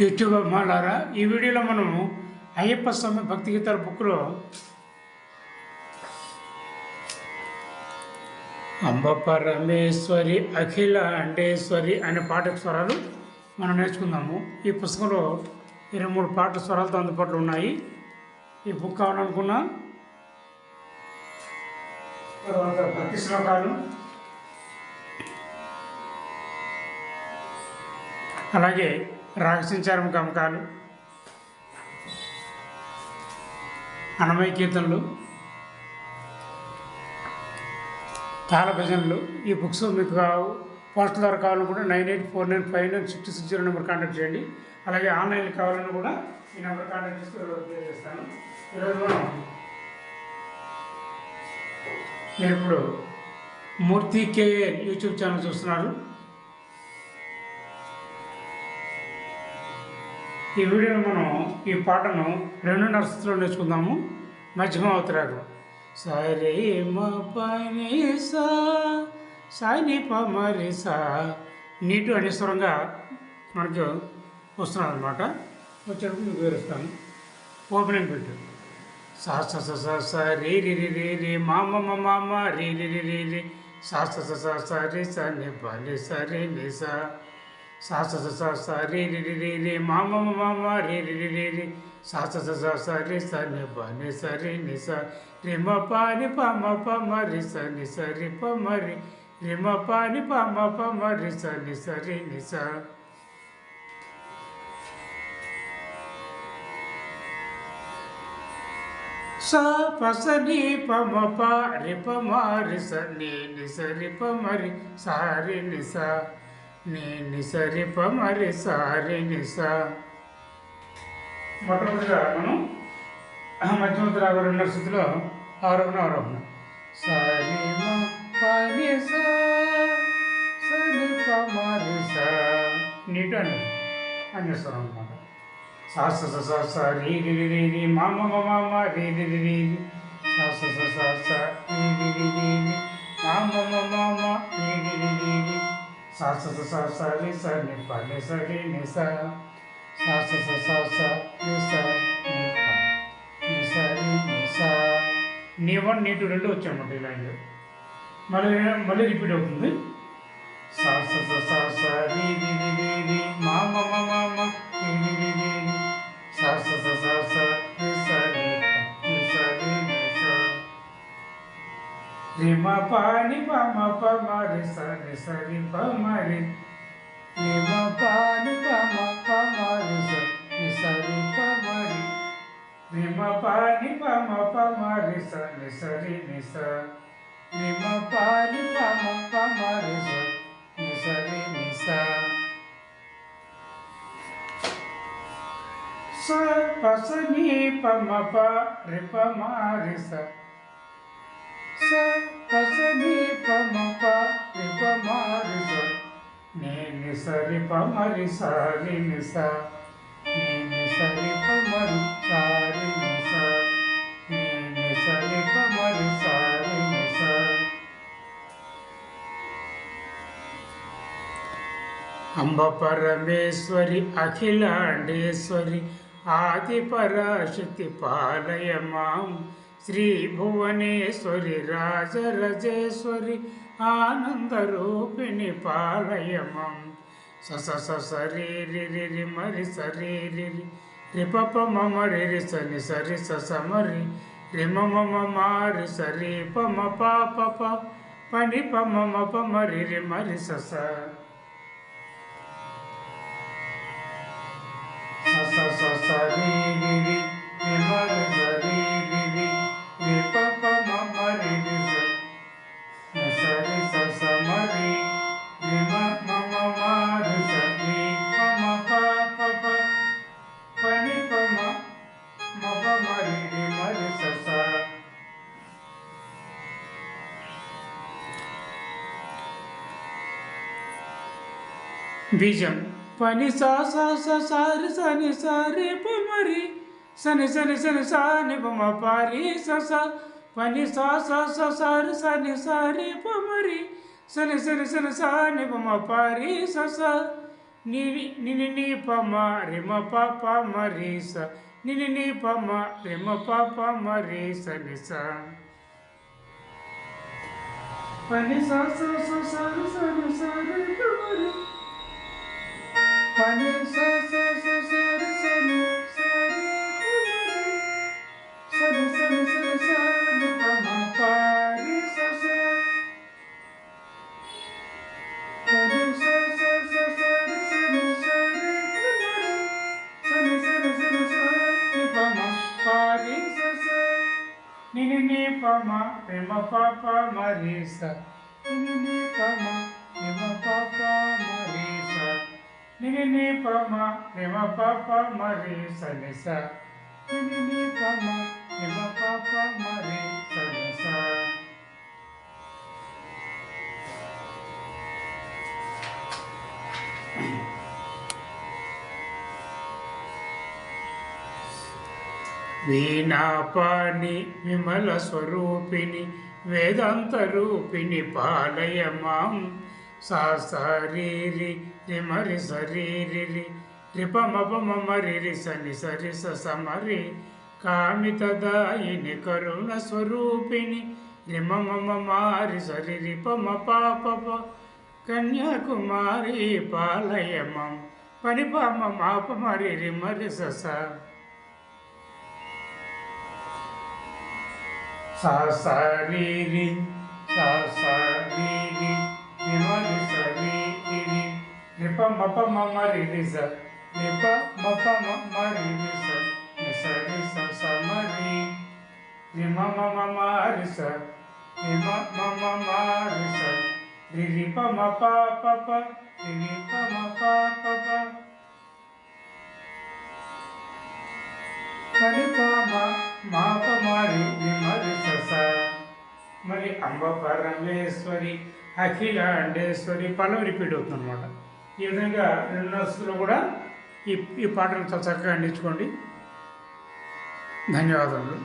YouTube అమ్మాలారా ఈ వీడియోలో మనము అయ్యప్ప స్వామి భక్తి గీతాల బుక్లో అంబ పరమేశ్వరి అఖిల అండేశ్వరి అనే పాట స్వరాలు మనం నేర్చుకుందాము. ఈ పుస్తకంలో ఇరవై మూడు పాటల స్వరాలతో అందుబాటులో ఉన్నాయి. ఈ బుక్ కావాలనుకున్నా తర్వాత భక్తి శ్లోకాలు అలాగే రాగసించారం గమకాలు అన్నమయ కీర్తనలు తాళ భజనలు ఈ బుక్స్ మీకు కావు పోస్ట్ ద్వారా కావాలని కూడా nine eight four nine five nine six six zero number contact చేయండి. అలాగే ఆన్లైన్లో కావాలని కూడా ఈ నెంబర్ కాంటాక్ట్ చేస్తూ క్లియర్ చేస్తాను. ఈరోజు మనం నేను ఇప్పుడు మూర్తి కేఏ యూట్యూబ్ ఛానల్ చూస్తున్నారు. ఈ వీడియోలో మనం ఈ పాటను రెండు స్థితిలో నేర్చుకుందాము. మధ్యమ అవతరాలు సరే మ సా సాని ప మరి సా నీటు అనే స్వరంగా మనకు వస్తున్నాను అనమాట వచ్చేటప్పుడు మీకు వివరిస్తాను. ఓపెనింగ్ పెట్టు సా స స రి రి రి రి మామ మా మ రి రి రి రి రి. సా స స స స రి స. సా స స స స రే రి రి రే రి మా మ మా మ రే రి రి రే రే రి. సా స స స స రి స ని ప ని స రి ని స. రి మ ప ని ప మ ప మ రి స ని స రి ప మ రి. రి మ ప ని ప మ ప మ రి స ని స రి ని స. స ప స ని ప మ ప రి ప మ రి స ని ని స రి ప మ రి. స రి ని స. ని ని స రి ప మ రి స రి ని స మొట్టమొదటిగా మనం మధ్యమతి రాగ రెండవ స్థితిలో ఆరోహణ ఆరోహణ స ని మ ప ని స నీటు అని అన్యస్వరం అన్నమాట సా స స రి రి రి రి మా మ మ మ మ రి రి రి రి రి సా స స రి రి రి రి మా మ మ మ మ రి రి రి రి రి సా స స స స రి స ని ప ని స రి ని స సా స స స స రి స ని ప ని స రి ని స నీ వన్ నీ టూ రెండు వచ్చాయన్నమాట ఈ లైన్లో మళ్ళీ మళ్ళీ రిపీట్ అవుతుంది. రి మ ప ని ప మ ప మ రి స ని స రి ప మ రి రి మ ప ని ప మ ప మ రి స ని స రి ప మ రి రి మ ప ని ప మ ప మ రి స ని స రి ని స రి మ ప ని ప మ ప మ రి స ని స రి ని స స ప స ని ప మ ప రి అంబ పరమేశ్వరి అఖిలాండేశ్వరి ఆది పరాశక్తి పాలయ మాం శ్రీ భువనేశ్వరి రాజరజేశ్వరి ఆనందరూపిణి పాలయమం సస స స స స రి రి రి రి మరి స రి రి రి రి ప ప మ మ రి రి స ని స మరి స స మ రి బీజం పని సా సా సా సారి సని సారి పమరి సని సని సని సాని పమ పారి స స పని సా సా సా సారి సని సారి పమరి సని సని సని సాని పమ పారి స స నిని నిని నీ పమ రిమ పాప మరీస నిని నీ పమ రిమ పాప మరీస నిస పని సా సా సా సరి సరి సరి మరి పని సా సా సా సరి సరి సరి సరి సరి సరి సరి పమ Pama, ni, Papa Marisa, ni, Papa, Pima Papa. నిని నీ పమ రిమ పాప మరీస నిస నిని నీ పమ రిమ పాప మరీస నిస వీణాపాణి విమల స్వరూపిణి వేదాంత రూపిణి పాలయ మాం సా సరీరి రిమరి సరీరి రిపమపమరి సని సరి సమరి కామితదాయిని కరుణ స్వరూపిణి రిమమమ మారి సరి రిపమ పాప కన్యాకుమారి పాలయమం పనిపామ మాప మరి రిమరి సస సా సరీరి సా సరీరి మప మమ రిరి స రిప మప మమ రిరి స నిసరి స సమరి రిమ మమ మారి స రిమ మమ మారి స రిరిప మప పప రిరిప మప పప కలిపామ మాప మారి విమరి సస మరి అంబ పరమేశ్వరి అఖిలాండేశ్వరి పలం రిపీట్ అవుతుంది అనమాట ఈ విధంగా రెండు వస్తువులు కూడా ఈ ఈ పాటలు చాలా చక్కగా నేర్చుకోండి ధన్యవాదములు.